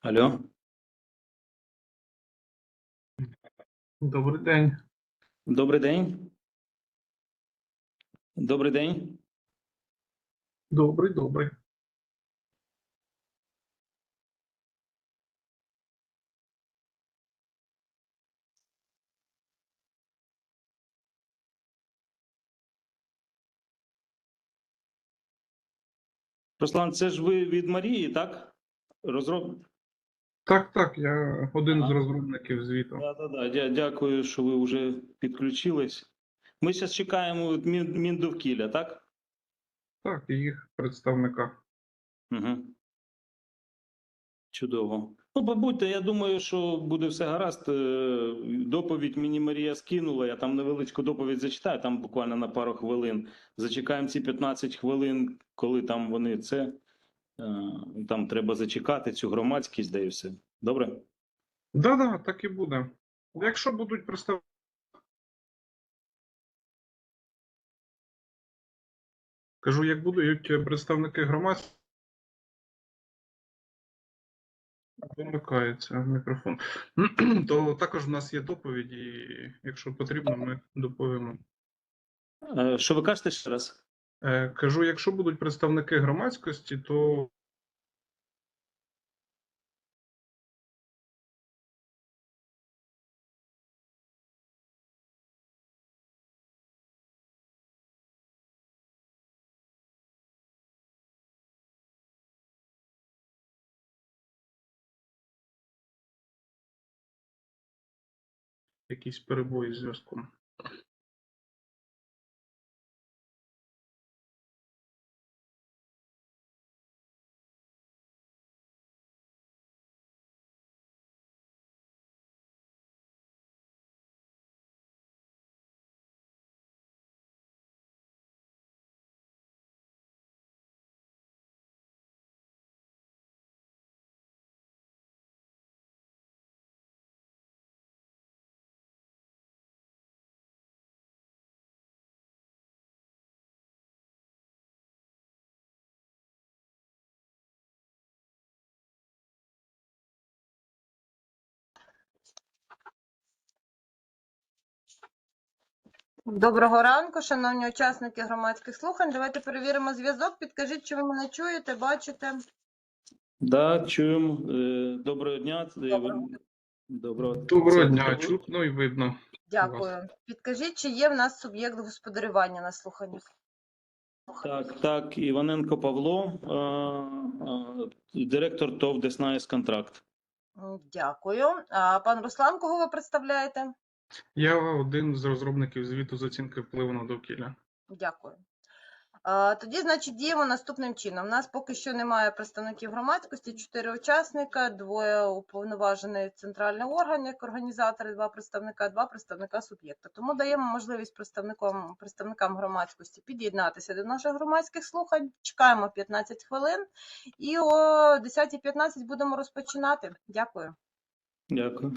Алло, Добрий день. добрий день. Добрий день. Добрий, добрий. Руслан, це ж ви від Марії, так? Розроб... Так, так, я один з розробників звіту. Да, да, да. Дя- Дякую, що ви вже підключились. Ми зараз чекаємо Мін- Міндовкілля, так? Так, і їх представника. Угу. Чудово. Ну, побудьте, я думаю, що буде все гаразд. Е, Доповідь мені Марія скинула. Я там невеличку доповідь зачитаю, там буквально на пару хвилин. Зачекаємо ці 15 хвилин, коли там вони це. Е, Там треба зачекати цю громадськість, да і все. Добре? Да, да, так і буде. Якщо будуть представ... Кажу, як будуть представники громадських. Вимикається мікрофон. То також в нас є доповіді, і якщо потрібно, ми доповімо. Е, Що ви кажете ще раз? Е, Кажу, якщо будуть представники громадськості, то якісь перебої з зв'язком. Доброго ранку, шановні учасники громадських слухань. Давайте перевіримо зв'язок. Підкажіть, чи ви мене чуєте, бачите. Да, чуємо. Е, Доброго дня. Доброго. Доброго, Доброго дня, чутно і видно. Дякую. Підкажіть, чи є в нас суб'єкт господарювання на слуханнях? Так, так, Іваненко Павло, директор ТОВ Деснаєс Контракт. Дякую. А пан Руслан, кого ви представляєте? Я один з розробників звіту з оцінки впливу на довкілля. Дякую. Тоді, значить, діємо наступним чином. У нас поки що немає представників громадськості, чотири учасника, двоє уповноважений центральний орган як організатори, два представника, два представника суб'єкта. Тому даємо можливість представникам, представникам громадськості під'єднатися до наших громадських слухань. Чекаємо 15 хвилин і о 10.15 будемо розпочинати. Дякую. Дякую.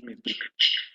transmitir.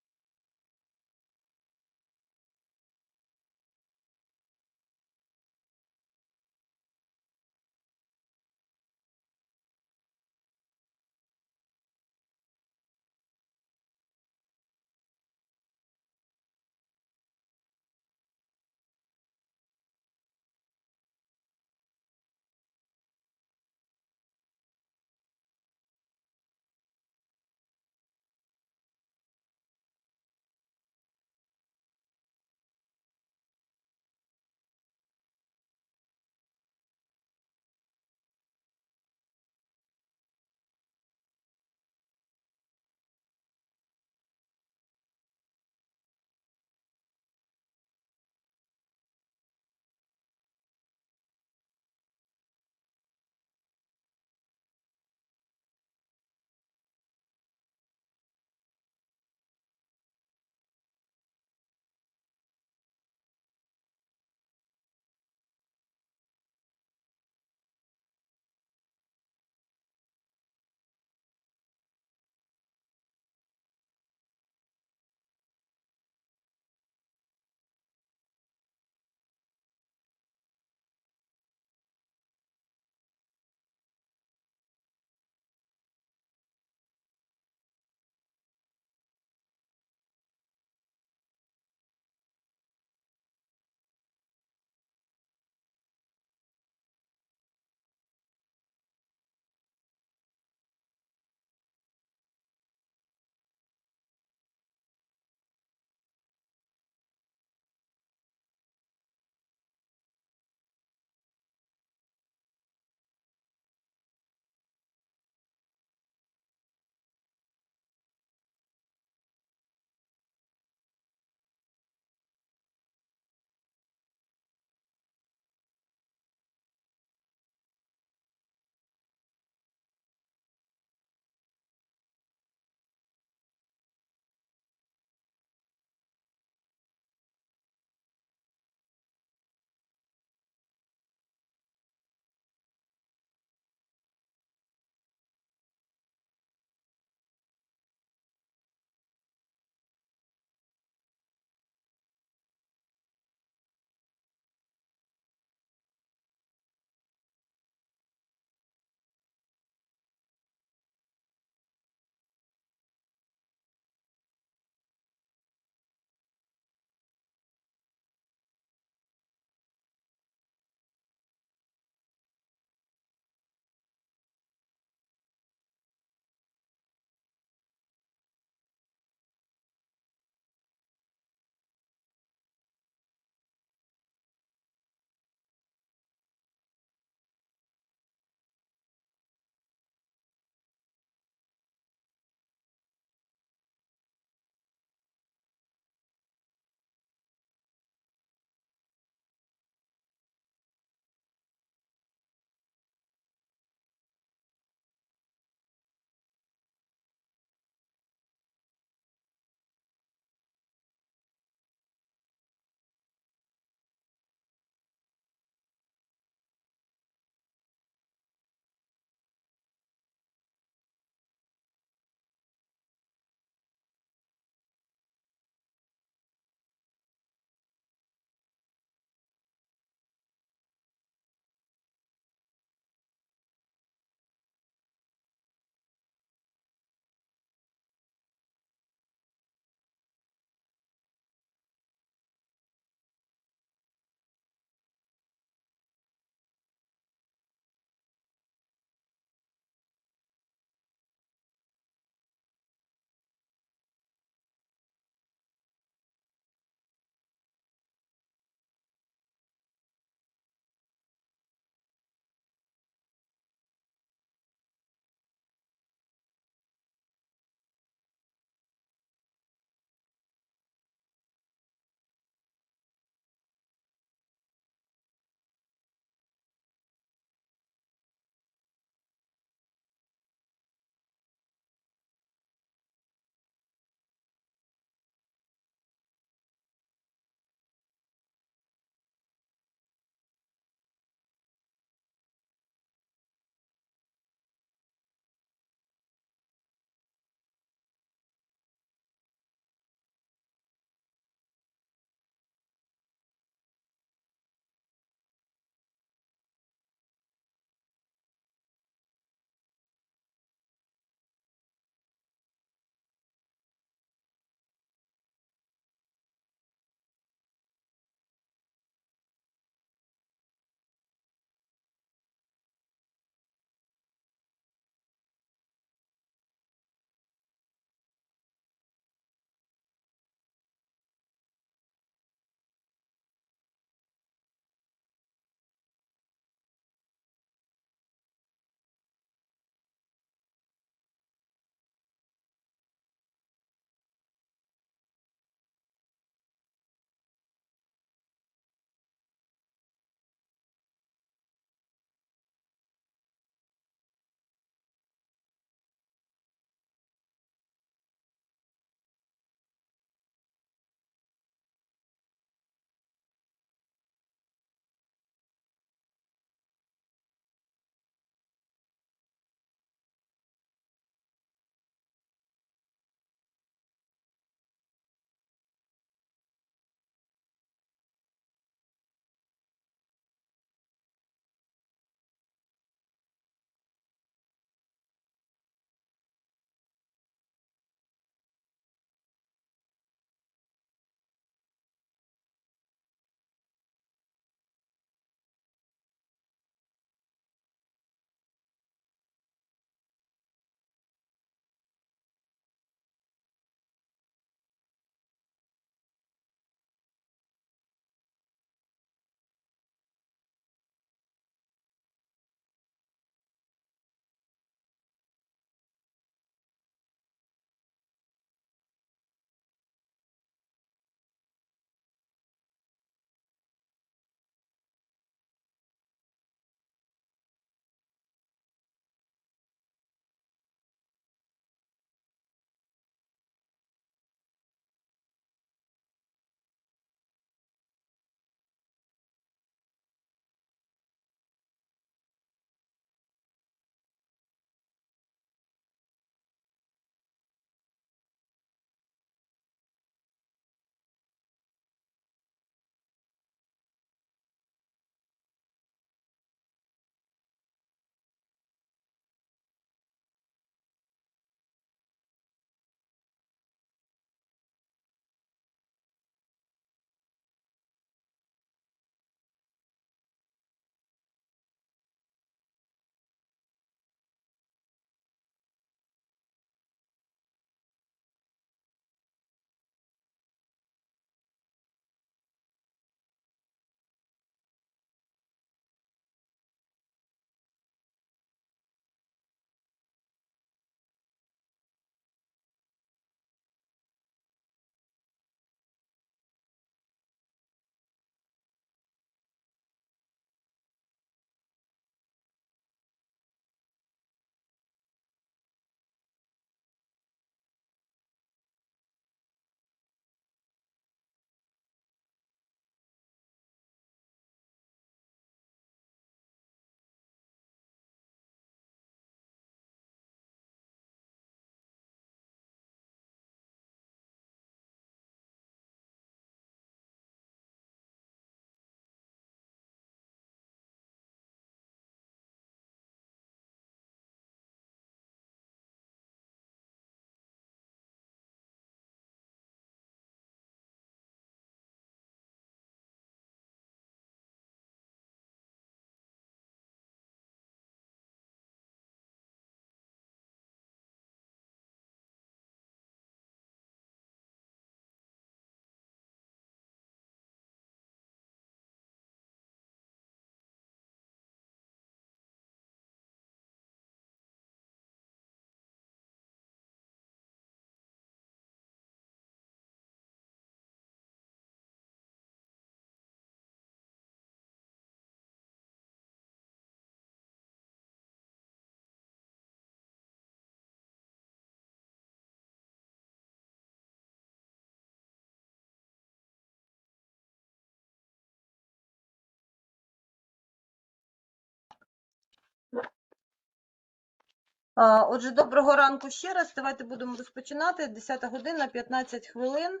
Отже, доброго ранку ще раз. Давайте будемо розпочинати. 10 година, 15 хвилин.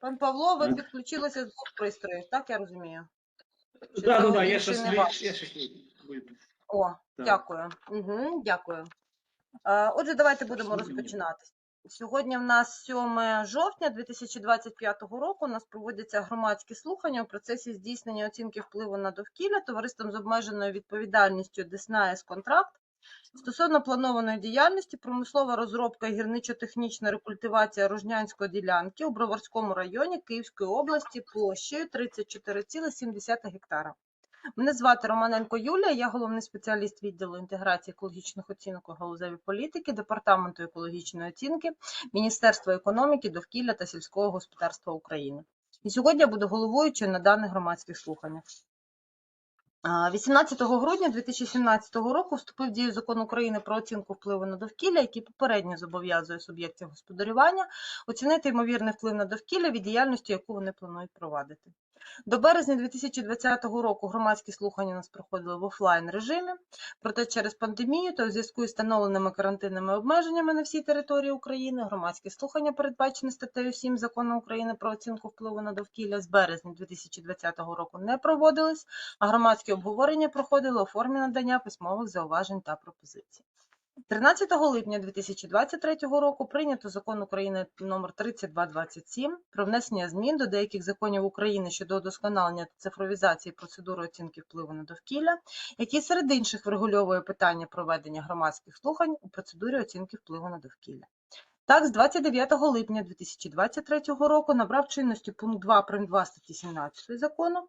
Пан Павло, ви підключилися з двох пристроїв, так я розумію? Чи Да, да, да, я ваш? я вийду. О, Так. дякую. Угу, дякую. Отже, давайте будемо розпочинати. Сьогодні в нас 7 жовтня 2025 року. У нас проводяться громадські слухання у процесі здійснення оцінки впливу на довкілля товариством з обмеженою відповідальністю Деснаєс Контракт стосовно планованої діяльності промислова розробка і гірничо-технічна рекультивація Рожнянської ділянки у Броварському районі Київської області площею 34,7 гектара. Мене звати Романенко Юлія, я головний спеціаліст відділу інтеграції екологічних оцінок у галузевій політики, департаменту екологічної оцінки Міністерства економіки, довкілля та сільського господарства України. І сьогодні я буду головуючою на даних громадських слуханнях. А, 18 грудня 2017 року вступив в дію закон України про оцінку впливу на довкілля, який попередньо зобов'язує суб'єктів господарювання оцінити ймовірний вплив на довкілля від діяльності, яку вони планують провадити. До березня 2020 року громадські слухання у нас проходили в офлайн режимі, проте через пандемію та у зв'язку із встановленими карантинними обмеженнями на всій території України громадські слухання, передбачені статтею 7 Закону України про оцінку впливу на довкілля з березня 2020 року не проводились, а громадські обговорення проходили у формі надання письмових зауважень та пропозицій. 13 липня 2023 року прийнято закон України номер 3227 про внесення змін до деяких законів України щодо удосконалення та цифровізації процедури оцінки впливу на довкілля, який серед інших врегульовує питання проведення громадських слухань у процедурі оцінки впливу на довкілля. Так, з 29 липня 2023 року набрав чинності пункт 2 прим. 2 статті 17 закону,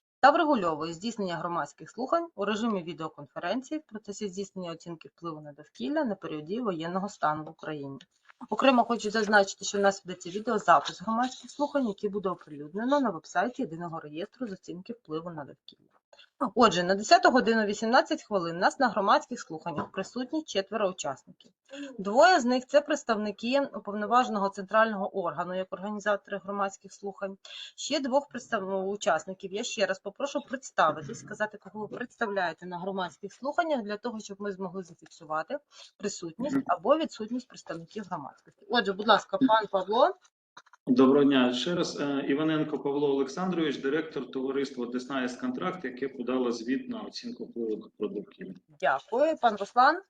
та врегульовує здійснення громадських слухань у режимі відеоконференції в процесі здійснення оцінки впливу на довкілля на періоді воєнного стану в Україні. Окремо хочу зазначити, що в нас ведеться відеозапис громадських слухань, який буде оприлюднено на вебсайті єдиного реєстру з оцінки впливу на довкілля. Отже, на 10 годину 18 хвилин нас на громадських слуханнях присутні четверо учасників. Двоє з них це представники уповноваженого центрального органу як організатори громадських слухань. Ще двох учасників я ще раз попрошу представитись, сказати, кого ви представляєте на громадських слуханнях, для того, щоб ми змогли зафіксувати присутність або відсутність представників громадськості. Отже, будь ласка, пан Павло. Доброго дня ще раз. Е, Іваненко Павло Олександрович, директор товариства Деснаєс Контракт, яке подало звіт на оцінку впливу на довкілля. Дякую. Пан Руслан.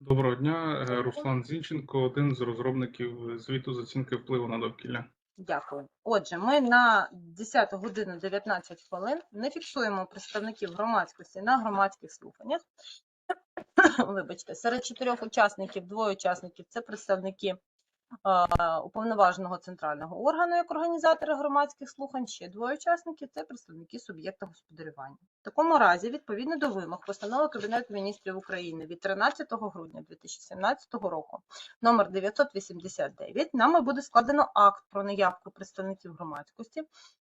Доброго дня, е, Руслан Зінченко, один з розробників звіту з оцінки впливу на довкілля. Дякую. Отже, ми на 10 годину 19 хвилин не фіксуємо представників громадськості на громадських слуханнях. Вибачте, серед чотирьох учасників, двоє учасників це представники уповноваженого центрального органу як організатори громадських слухань. Ще двоє учасників це представники суб'єкта господарювання. В такому разі, відповідно до вимог постанови Кабінету міністрів України від 13 грудня 2017 року номер 989 нами буде складено акт про неявку представників громадськості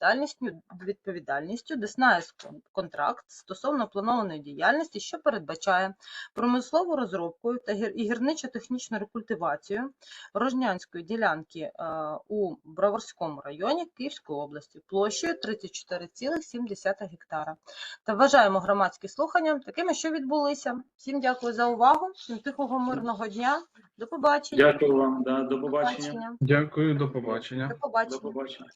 відповідальністю, відповідальністю Десна контракт стосовно планованої діяльності, що передбачає промислову розробку та гірничо-технічну рекультивацію Рожнянської ділянки е, у Броварському районі Київської області площею 34,7 гектара. Та вважаємо громадські слухання такими, що відбулися. Всім дякую за увагу. Всім тихого мирного дня. До побачення. Дякую вам. Да, до побачення. побачення. Дякую, до побачення. До До побачення. побачення.